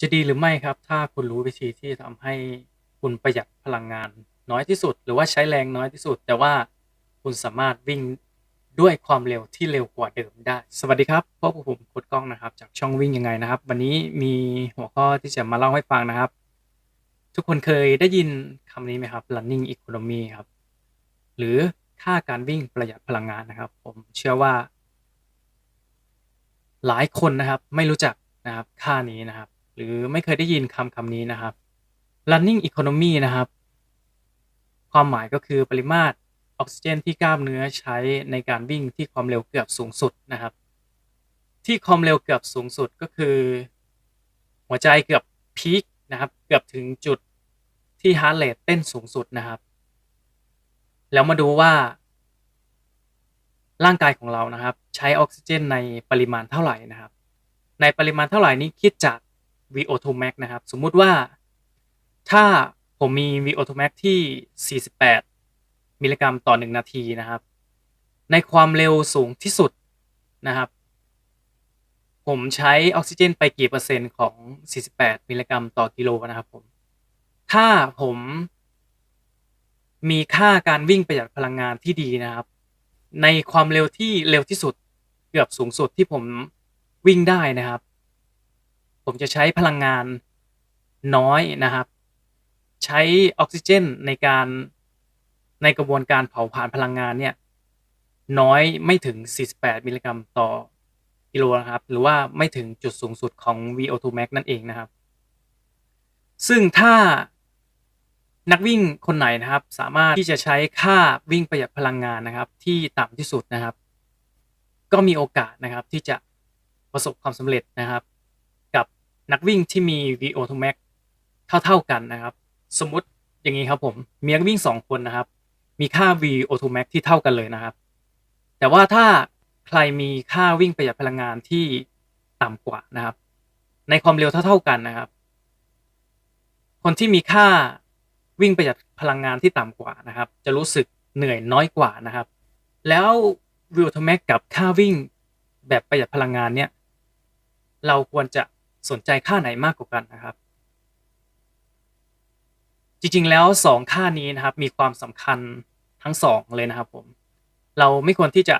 จะดีหรือไม่ครับ ถ้าคุณรู้วิธีที่ทำให้คุณประหยัดพลังงานน้อยที่สุด หรือว่าใช้แรงน้อยที่สุด แต่ว่าคุณสามารถวิ่งด้วยความเร็วที่เร็วกว่าเดิมได้ สวัสดีครับพบกับผมคุดกล้องนะครับ จากช่องวิ่งยังไงนะครับ วันนี้มีหัวข้อที่จะมาเล่าให้ฟังนะครับ ทุกคนเคยได้ยินคำนี้ไหมครับ running economy ครับ หรือค่าการวิ่งประหยัดพลังงานนะครับ ผมเชื่อว่า หลายคนนะครับ ไม่รู้จักนะครับค่านี้นะครับ หรือไม่เคยได้ยินคำคำนี้นะครับ running economy นะครับ ความหมายก็คือปริมาตรออกซิเจนที่กล้ามเนื้อใช้ในการวิ่งที่ความเร็วเกือบสูงสุดนะครับ ที่ความเร็วเกือบสูงสุดก็คือ หัวใจเกือบพีคนะครับ เกือบถึงจุดที่ฮาร์ดเรทเต้นสูงสุดนะครับ แล้วมาดูว่า ร่างกายของเรานะครับ ใช้ออกซิเจนในปริมาณเท่าไหร่นะครับ ในปริมาณเท่าไหร่นี้คิดจาก VO2 max นะครับ สมมุติว่าถ้าผมมี VO2 max ที่ 48 มิลลิกรัมต่อ 1 นาทีนะครับ ในความเร็วสูงที่สุดนะครับ ผมใช้ออกซิเจนไปกี่เปอร์เซ็นต์ของ 48 มิลลิกรัมต่อกิโลนะครับผม ถ้าผมมีค่าการวิ่งประหยัดพลังงานที่ดีนะครับ ในความเร็วที่เร็วที่สุดเกือบสูงสุดที่ผมวิ่งได้นะครับ ผมจะใช้พลังงานน้อยนะครับ ใช้ออกซิเจนในการในกระบวนการเผาผลาญพลังงานเนี่ยน้อยไม่ถึง 48 มิลลิกรัมต่อกิโลนะครับ หรือว่าไม่ถึงจุดสูงสุดของ VO2 max นั่นเองนะครับ ซึ่งถ้านักวิ่งคนไหนนะครับ สามารถที่จะใช้ค่าวิ่งประหยัดพลังงานนะครับ ที่ต่ำที่สุดนะครับ ก็มีโอกาสนะครับที่จะประสบความสำเร็จนะครับกับ นักวิ่งที่มี VO2 max เท่า ๆกันนะครับ สมมติอย่างนี้ครับผมมีนักวิ่งสองคนนะครับ มีค่า VO2 max ที่เท่ากันเลยนะครับ แต่ว่าถ้าใครมีค่าวิ่งประหยัดพลังงานที่ต่ำกว่านะครับ ในความเร็วเท่าๆกันนะครับ คนที่มีค่าวิ่งประหยัดพลังงานที่ต่ำกว่านะครับ จะรู้สึกเหนื่อยน้อยกว่านะครับ แล้ววิวทแม็กกับค่าวิ่งแบบประหยัดพลังงานเนี่ย เราควรจะ สนใจค่าไหนมากกว่ากันนะครับ จริงๆแล้วสองค่านี้นะครับ มีความสำคัญทั้งสองเลยนะครับผม เราไม่ควรที่จะ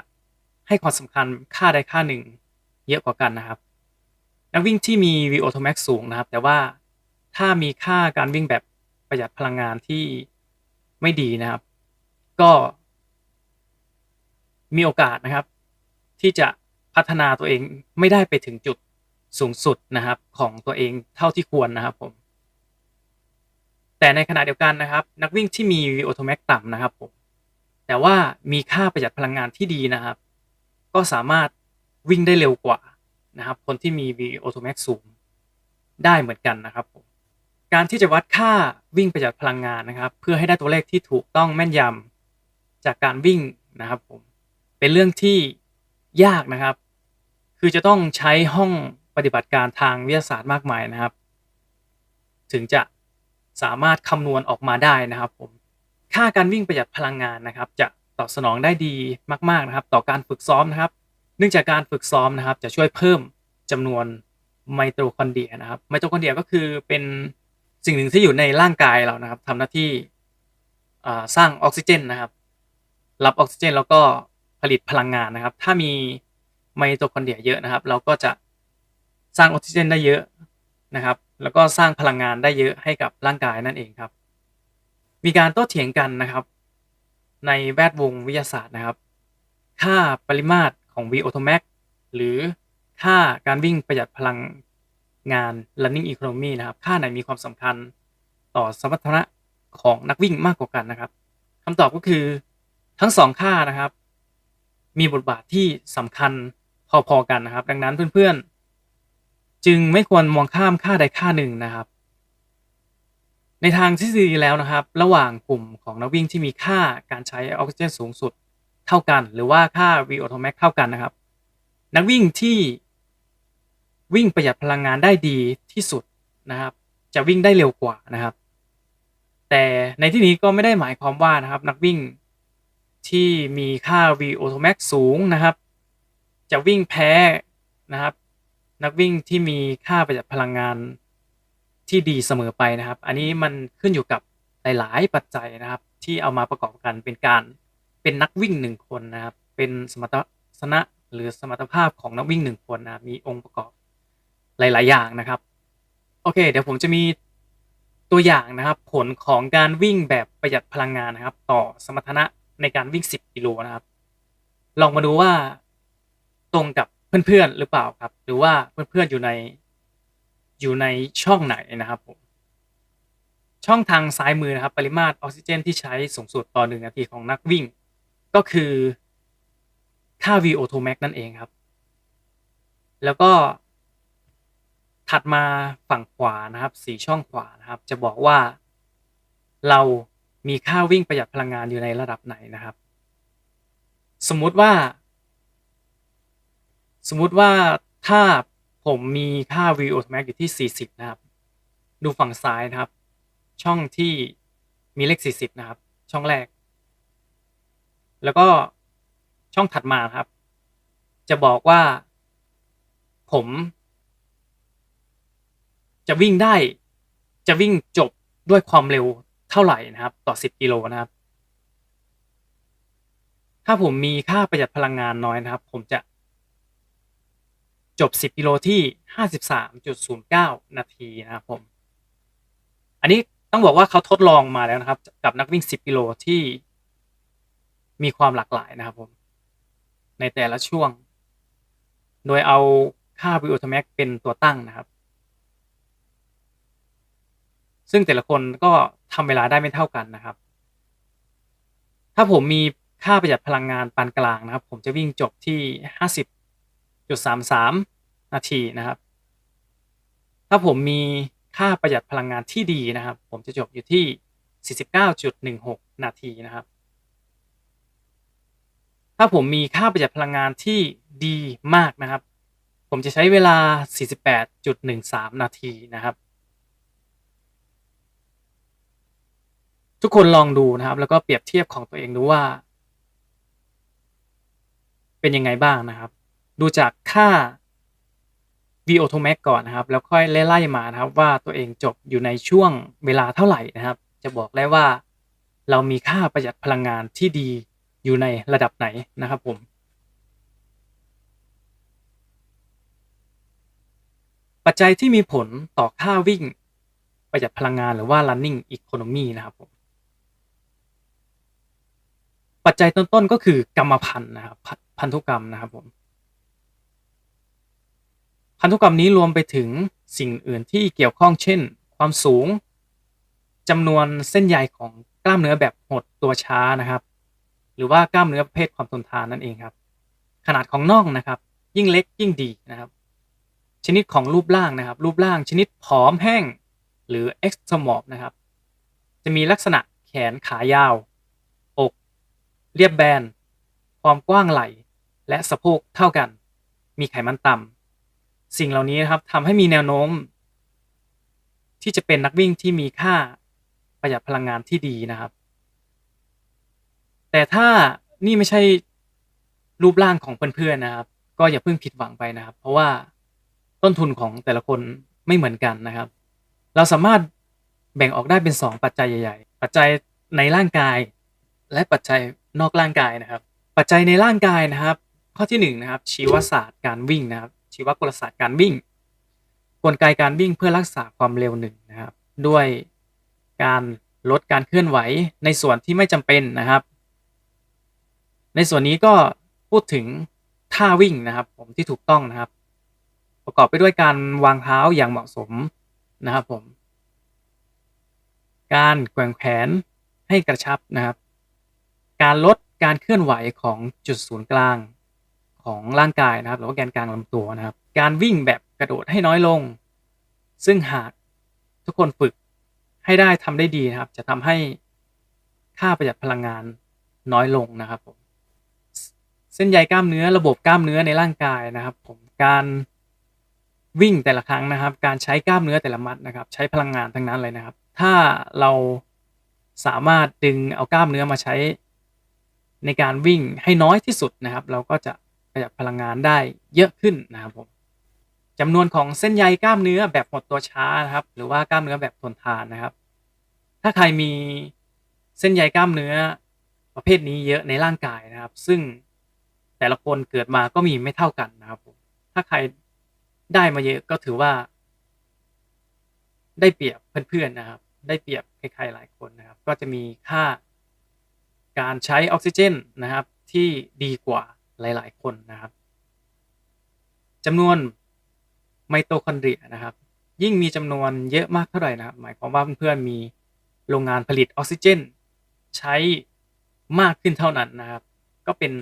ให้ความสำคัญค่าใดค่าหนึ่งเยอะกว่ากันนะครับนักวิ่งที่มี VO2 max สูงนะครับ แต่ว่าถ้ามีค่าการวิ่งแบบประหยัดพลังงานที่ไม่ดีนะครับ ก็ มีโอกาสนะครับ ที่จะพัฒนาตัวเองไม่ได้ไปถึงจุด สูงสุดนะครับของตัวเองเท่าที่ควรนะครับผมแต่ในขณะเดียวกันนะครับ นักวิ่งที่มี VO2 max ต่ำนะครับผมแต่ว่ามีค่าประหยัดพลังงานที่ดีนะครับ ก็สามารถวิ่งได้เร็วกว่านะครับ คนที่มี VO2 max สูงได้เหมือนกันนะครับผมการที่จะวัดค่าวิ่งประหยัดพลังงานนะครับ เพื่อให้ได้ตัวเลขที่ถูกต้องแม่นยำจากการวิ่งนะครับผมเป็นเรื่องที่ยากนะครับ คือจะต้องใช้ห้อง ปฏิบัติการทางวิทยาศาสตร์มากมายนะครับ ถึงจะสามารถคำนวณออกมาได้นะครับผมค่าการวิ่งประหยัดพลังงานนะครับ จะตอบสนองได้ดีมาก ๆนะครับ ต่อการฝึกซ้อมนะครับ เนื่องจากการฝึกซ้อมนะครับ จะช่วยเพิ่มจำนวนไมโตคอนเดรียนะครับไมโตคอนเดรียก็คือเป็นสิ่งหนึ่งที่อยู่ในร่างกายเรานะครับทำหน้าที่สร้างออกซิเจนนะครับ รับออกซิเจนแล้วก็ผลิตพลังงานนะครับ ถ้ามีไมโตคอนเดรียเยอะนะครับ เราก็จะ สร้างออกซิเจนได้เยอะนะครับ แล้วก็สร้างพลังงานได้เยอะให้กับร่างกายนั่นเองครับ มีการโต้เถียงกันนะครับ ในแวดวงวิทยาศาสตร์นะครับ ค่าปริมาตรของ VO2 max หรือค่าการวิ่งประหยัดพลังงาน running economy นะครับ ค่าไหนมีความสำคัญต่อสมรรถนะของนักวิ่งมากกว่ากันนะครับคำตอบก็คือทั้งสองค่านะครับ มีบทบาทที่สำคัญพอๆกันนะครับ ดังนั้นเพื่อนๆ จึงไม่ควรมองข้ามค่าใดค่าหนึ่งนะครับ ในทางทฤษฎีแล้วนะครับ ระหว่างกลุ่มของนักวิ่งที่มีค่าการใช้ออกซิเจนสูงสุดเท่ากัน หรือว่าค่า VO2 max เท่ากันนะครับ นักวิ่งที่วิ่งประหยัดพลังงานได้ดีที่สุดนะครับ จะวิ่งได้เร็วกว่านะครับ แต่ในที่นี้ก็ไม่ได้หมายความว่านะครับ นักวิ่งที่มีค่า VO2 max สูงนะครับ จะวิ่งแพ้นะครับ นักวิ่งที่มีค่าประหยัดพลังงานที่ดีเสมอไปนะครับ อันนี้มันขึ้นอยู่กับหลาย ๆ ปัจจัยนะครับ ที่เอามาประกอบกันเป็นการเป็นนักวิ่งหนึ่งคนนะครับ เป็นสมรรถนะหรือสมรรถภาพของนักวิ่งหนึ่งคนนะมีองค์ประกอบหลาย ๆ อย่างนะครับ โอเค เดี๋ยวผมจะมีตัวอย่างนะครับผลของการวิ่งแบบประหยัดพลังงานนะครับ ต่อสมรรถนะในการวิ่ง 10 กิโลนะครับ ลองมาดูว่าตรงกับ เพื่อนๆหรือเปล่าครับ หรือว่าเพื่อนๆอยู่ในอยู่ในช่องไหนนะครับผมช่องทางซ้ายมือนะครับ ปริมาตรออกซิเจนที่ใช้สูงสุดต่อ1นาทีของนักวิ่ง ก็คือค่า VO2 max นั่นเองครับ แล้วก็ถัดมาฝั่งขวานะครับ4ช่องขวานะครับ จะบอกว่า เรามีค่าวิ่งประหยัดพลังงานอยู่ในระดับไหนนะครับ สมมุติว่า สมมุติว่าถ้าผมมีค่า VO2 max อยู่ที่ 40 นะครับ ดูฝั่งซ้ายนะครับ ช่องที่มีเลข 40 นะครับ ช่องแรก แล้วก็ช่องถัดมาครับ จะบอกว่า ผม จะวิ่งได้ จะวิ่งจบด้วยความเร็วเท่าไหร่นะครับ ต่อ 10 กิโลนะครับ ถ้าผมมีค่าประหยัดพลังงานน้อยนะครับ ผมจะ จบ 10กิโลที่ 53.09 นาทีนะครับผม อันนี้ต้องบอกว่าเขาทดลองมาแล้วนะครับ กับนักวิ่ง 10กิโลที่มีความหลากหลายนะครับผม ในแต่ละช่วง โดยเอาค่า VO2 max เป็นตัวตั้งนะครับ ซึ่งแต่ละคนก็ทำเวลาได้ไม่เท่ากันนะครับ ถ้าผมมีค่าประหยัดพลังงานปานกลางนะครับ ผมจะวิ่งจบที่ 50.33 นาทีนะครับ ถ้าผมมีค่าประหยัดพลังงานที่ดีนะครับ ผมจะจบอยู่ที่ 49.16 นาทีนะครับ ถ้าผมมีค่าประหยัดพลังงานที่ดีมากนะครับ ผมจะใช้เวลา 48.13 นาทีนะครับ ทุกคนลองดูนะครับ แล้วก็เปรียบเทียบของตัวเองดูว่า เป็นยังไงบ้างนะครับ ดูจากค่า VO2 max ก่อนนะครับ แล้วค่อยไล่มานะครับว่าตัวเองจบอยู่ในช่วงเวลาเท่าไหร่นะครับ จะบอกได้ว่า เรามีค่าประหยัดพลังงานที่ดีอยู่ในระดับไหนนะครับผม ปัจจัยที่มีผลต่อค่าวิ่ง ประหยัดพลังงานหรือว่า running economy นะครับผมปัจจัยต้นๆก็คือกรรมพันธุ์นะครับพันธุกรรมนะครับผม พันธุกรรมนี้รวมไปถึงสิ่งอื่นที่เกี่ยวข้องเช่น ความสูงจำนวนเส้นใยของกล้ามเนื้อแบบหดตัวช้านะครับ หรือว่ากล้ามเนื้อประเภทความทนทานนั่นเองครับ ขนาดของน่องนะครับ ยิ่งเล็กยิ่งดีนะครับ ชนิดของรูปร่างนะครับ รูปร่างชนิดผอมแห้งหรือ ectomorph นะครับ จะมีลักษณะแขนขายาว อก เรียบแบน ความกว้างไหล่ และสะโพกเท่ากัน มีไขมันต่ำ สิ่งเหล่านี้นะครับทำให้มีแนวโน้ม ที่จะเป็นนักวิ่งที่มีค่าประหยัดพลังงานที่ดีนะครับ แต่ถ้านี่ไม่ใช่รูปร่างของเพื่อนๆนะครับ ก็อย่าเพิ่งผิดหวังไปนะครับ เพราะว่าต้นทุนของแต่ละคนไม่เหมือนกันนะครับ เราสามารถแบ่งออกได้เป็น 2 ปัจจัยใหญ่ ๆ ปัจจัยในร่างกาย และปัจจัยนอกร่างกายนะครับ ปัจจัยในร่างกายนะครับ ข้อที่1นะครับชีวศาสตร์การวิ่งนะครับ ชีวกลศาสตร์การวิ่ง กลไกการวิ่งเพื่อรักษาความเร็วหนึ่งนะครับ ด้วยการลดการเคลื่อนไหวในส่วนที่ไม่จำเป็นนะครับ ในส่วนนี้ก็พูดถึงท่าวิ่งนะครับผมที่ถูกต้องนะครับ ประกอบไปด้วยการวางเท้าอย่างเหมาะสมนะครับผม การแกว่งแขนให้กระชับนะครับ การลดการเคลื่อนไหวของจุดศูนย์กลาง ของร่างกายนะครับหรือว่าแกนกลางลำตัวนะครับ การวิ่งแบบกระโดดให้น้อยลง ซึ่งหากทุกคนฝึกให้ได้ทำได้ดีนะครับ จะทำให้ค่าประหยัดพลังงานน้อยลงนะครับผมเส้นใยกล้ามเนื้อระบบกล้ามเนื้อในร่างกายนะครับ ผมการวิ่งแต่ละครั้งนะครับ การใช้กล้ามเนื้อแต่ละมัดนะครับ ใช้พลังงานทั้งนั้นเลยนะครับ ถ้าเราสามารถดึงเอากล้ามเนื้อมาใช้ในการวิ่งให้น้อยที่สุดนะครับ เราก็จะ ประหยัดพลังงานได้เยอะขึ้นนะครับผมจำนวนของเส้นใยกล้ามเนื้อแบบหดตัวช้านะครับ หรือว่ากล้ามเนื้อแบบทนทานนะครับ ถ้าใครมีเส้นใยกล้ามเนื้อประเภทนี้เยอะในร่างกายนะครับ ซึ่งแต่ละคนเกิดมาก็มีไม่เท่ากันนะครับผมถ้าใครได้มาเยอะก็ถือว่า ได้เปรียบเพื่อนๆนะครับ ได้เปรียบใครๆหลายคนนะครับ ก็จะมีค่าการใช้ออกซิเจนนะครับที่ดีกว่า หลาย ๆ คนนะครับจำนวนไมโตคอนเดรียนะครับ ยิ่งมีจำนวนเยอะมากเท่าไหร่นะครับ หมายความว่าเพื่อนๆมีโรงงานผลิตออกซิเจน ใช้มากขึ้นเท่านั้นนะครับ ก็เป็น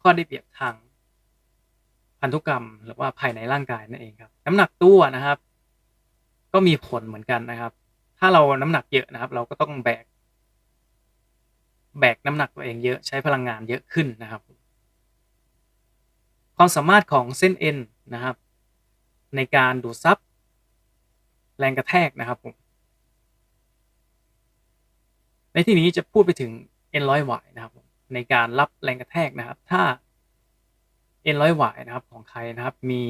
ข้อได้เปรียบทางพันธุกรรมหรือว่าภายในร่างกายนั่นเองครับ น้ำหนักตัวนะครับ ก็มีผลเหมือนกันนะครับ ถ้าเราน้ำหนักเยอะนะครับ เราก็ต้องแบก แบกน้ำหนักตัวเองเยอะใช้พลังงานเยอะขึ้นนะครับ ความสามารถของเส้นเอ็นนะครับ ในการดูดซับแรงกระแทกนะครับผมในที่นี้จะพูดไปถึงเอ็นร้อยหวายนะครับผมในการรับแรงกระแทกนะครับ ถ้าเอ็นร้อยหวายนะครับของใครนะครับ มี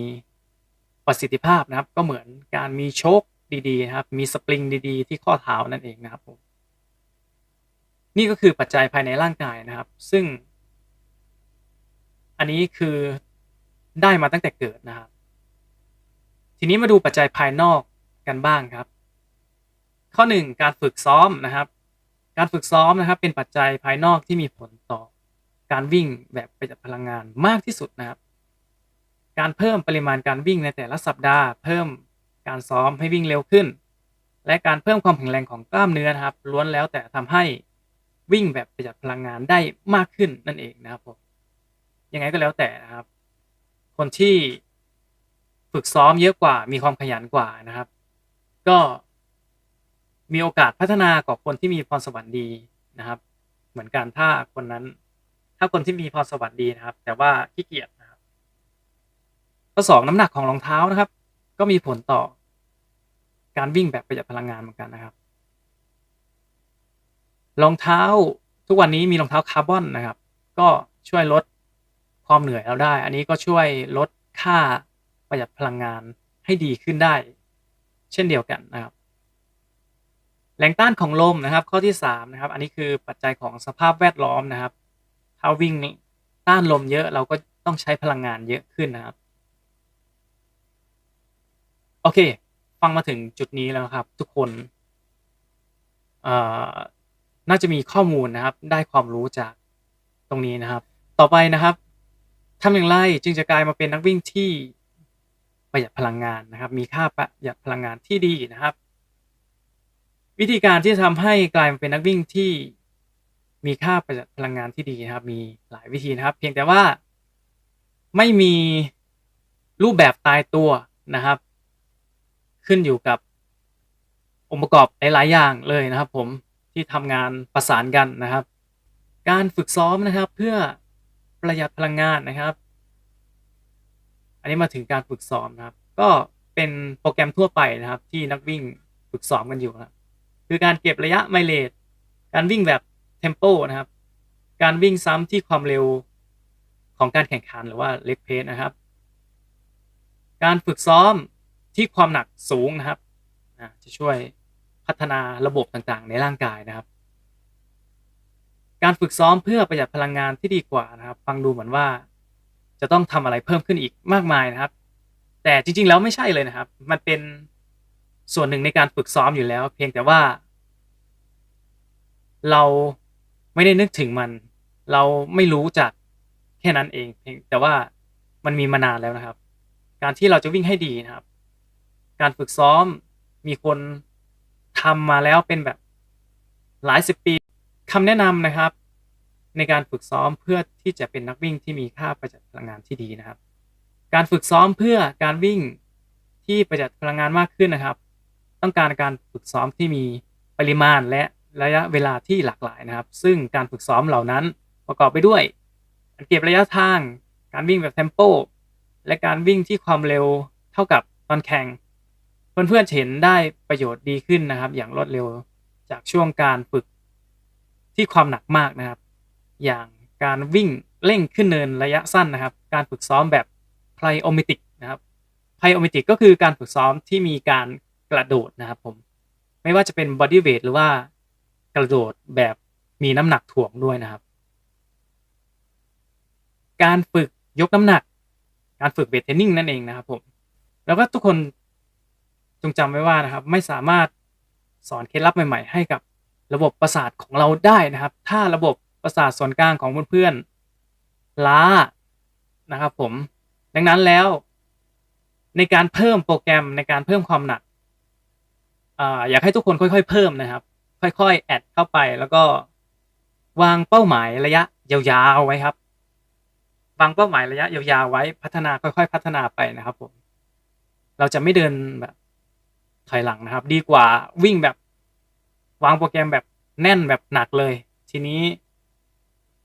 ประสิทธิภาพนะครับ ก็เหมือนการมีโชคดีๆนะครับ มีสปริงดีๆ ที่ข้อเท้านั่นเองนะครับผมนี่ก็คือปัจจัยภายในร่างกายนะครับ ซึ่ง อันนี้คือ ได้มาตั้งแต่เกิดนะครับ ทีนี้มาดูปัจจัยภายนอกกันบ้างครับ ข้อหนึ่งการฝึกซ้อมนะครับ การฝึกซ้อมนะครับ เป็นปัจจัยภายนอกที่มีผลต่อ การวิ่งแบบประหยัดพลังงานมากที่สุดนะครับ การเพิ่มปริมาณการวิ่งในแต่ละสัปดาห์ เพิ่มการซ้อมให้วิ่งเร็วขึ้น และการเพิ่มความแข็งแรงของกล้ามเนื้อนะครับ ล้วนแล้วแต่ทำให้วิ่งแบบประหยัดพลังงานได้มากขึ้นนั่นเองนะครับผมยังไงก็แล้วแต่นะครับ คนที่ฝึกซ้อมเยอะกว่า มีความขยันกว่านะครับ ก็มีโอกาสพัฒนากว่าคนที่มีพรสวรรค์ดีนะครับ เหมือนกันถ้าคนนั้น ถ้าคนที่มีพรสวรรค์ดีนะครับ แต่ว่าขี้เกียจนะครับข้อสองน้ำหนักของรองเท้านะครับ ก็มีผลต่อการวิ่งแบบประหยัดพลังงานเหมือนกันนะครับ รองเท้าทุกวันนี้มีรองเท้าคาร์บอนนะครับ ก็ช่วยลด ความเหนื่อยเราได้ อันนี้ก็ช่วยลดค่าประหยัดพลังงานให้ดีขึ้นได้ เช่นเดียวกันนะครับ แรงต้านของลมนะครับ ข้อที่สามนะครับ อันนี้คือปัจจัยของสภาพแวดล้อมนะครับ ถ้าวิ่งต้านลมเยอะเราก็ต้องใช้พลังงานเยอะขึ้นนะครับ โอเค ฟังมาถึงจุดนี้แล้วครับ ทุกคนน่าจะมีข้อมูลนะครับ ได้ความรู้จากตรงนี้นะครับ ต่อไปนะครับ ทำอย่างไรจึงจะกลายมาเป็นนักวิ่งที่ประหยัดพลังงานนะครับ มีค่าประหยัดพลังงานที่ดีนะครับ วิธีการที่จะทำให้กลายมาเป็นนักวิ่งที่มีค่าประหยัดพลังงานที่ดีนะครับ มีหลายวิธีนะครับ เพียงแต่ว่าไม่มีรูปแบบตายตัวนะครับ ขึ้นอยู่กับองค์ประกอบหลาย ๆ อย่างเลยนะครับ ผมที่ทำงานประสานกันนะครับ การฝึกซ้อมนะครับเพื่อ ประหยัดพลังงานนะครับ อันนี้มาถึงการฝึกซ้อมนะครับ ก็เป็นโปรแกรมทั่วไปนะครับ ที่นักวิ่งฝึกซ้อมกันอยู่ครับคือการเก็บระยะไมเลจการวิ่งแบบเทมโปนะครับ การวิ่งซ้ำที่ความเร็วของการแข่งขันหรือว่าเล็กเพสนะครับ การฝึกซ้อมที่ความหนักสูงนะครับจะช่วยพัฒนาระบบต่างๆ ในร่างกายนะครับ การฝึกซ้อมเพื่อประหยัดพลังงานที่ดีกว่านะครับ ฟังดูเหมือนว่า จะต้องทำอะไรเพิ่มขึ้นอีกมากมายนะครับ แต่จริง ๆ แล้วไม่ใช่เลยนะครับ มันเป็นส่วนหนึ่งในการฝึกซ้อมอยู่แล้ว เพียงแต่ว่า เราไม่ได้นึกถึงมัน เราไม่รู้จักแค่นั้นเอง เพียงแต่ว่ามันมีมานานแล้วนะครับ การที่เราจะวิ่งให้ดีนะครับ การฝึกซ้อมมีคนทำมาแล้วเป็นแบบหลายสิบปี คำแนะนำนะครับ ในการฝึกซ้อมเพื่อที่จะเป็นนักวิ่งที่มีค่าประหยัดพลังงานที่ดีนะครับ การฝึกซ้อมเพื่อการวิ่งที่ประหยัดพลังงานมากขึ้นนะครับ ต้องการการฝึกซ้อมที่มีปริมาณและระยะเวลาที่หลากหลายนะครับ ซึ่งการฝึกซ้อมเหล่านั้นประกอบไปด้วยการเก็บระยะทาง การวิ่งแบบเทมโปและการวิ่งที่ความเร็วเท่ากับตอนแข่ง เพื่อนๆเห็นได้ประโยชน์ดีขึ้นนะครับ อย่างรวดเร็วจากช่วงการฝึก ที่ความหนักมากนะครับ อย่างการวิ่งเร่งขึ้นเนินระยะสั้นนะครับ การฝึกซ้อมแบบไพลโอมิติกนะครับ plyometric ก็คือการฝึกซ้อมที่มีการกระโดดนะครับผมไม่ว่าจะเป็น body weight หรือว่ากระโดดแบบมีน้ำหนักถ่วงด้วยนะครับ การฝึกยกน้ำหนัก การฝึกเวทเทรนนิ่งนั่นเองนะครับผมแล้วก็ทุกคนจงจำไว้ว่านะครับ ไม่สามารถสอนเคล็ดลับใหม่ ๆ ให้กับ ระบบประสาทของเราได้นะครับ ถ้าระบบประสาทส่วนกลางของเพื่อนๆล้านะครับผมดังนั้นแล้ว ในการเพิ่มโปรแกรมในการเพิ่มความหนักออยากให้ทุกคนค่อย ๆ เพิ่มนะครับ ค่อยๆแอดเข้าไปแล้วก็วางเป้าหมายระยะยาวๆไว้ครับวางเป้าหมายระยะยาวๆไว้พัฒนาค่อย ๆ พัฒนาไปนะครับผมเราจะไม่เดินแบบถอยหลังนะครับ ดีกว่าวิ่งแบบ วางโปรแกรมแบบแน่นแบบหนักเลย ทีนี้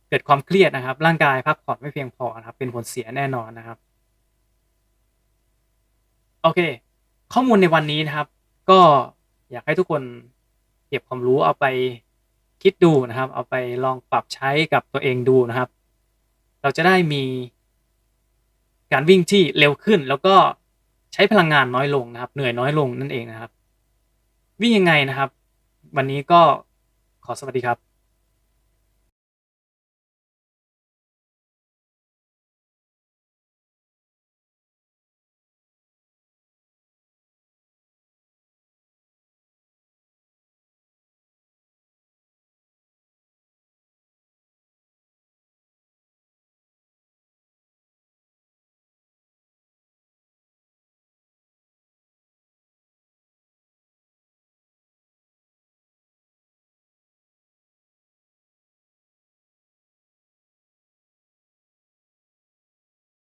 เกิดความเครียดนะครับ ร่างกายพักผ่อนไม่เพียงพอนะครับ เป็นผลเสียแน่นอนนะครับ โอเค ข้อมูลในวันนี้นะครับ ก็อยากให้ทุกคนเก็บความรู้เอาไปคิดดูนะครับ เอาไปลองปรับใช้กับตัวเองดูนะครับ เราจะได้มี การวิ่งที่เร็วขึ้น แล้วก็ใช้พลังงานน้อยลงนะครับ เหนื่อยน้อยลงนั่นเองนะครับ วิ่งยังไงนะครับ วันนี้ก็ขอสวัสดีครับ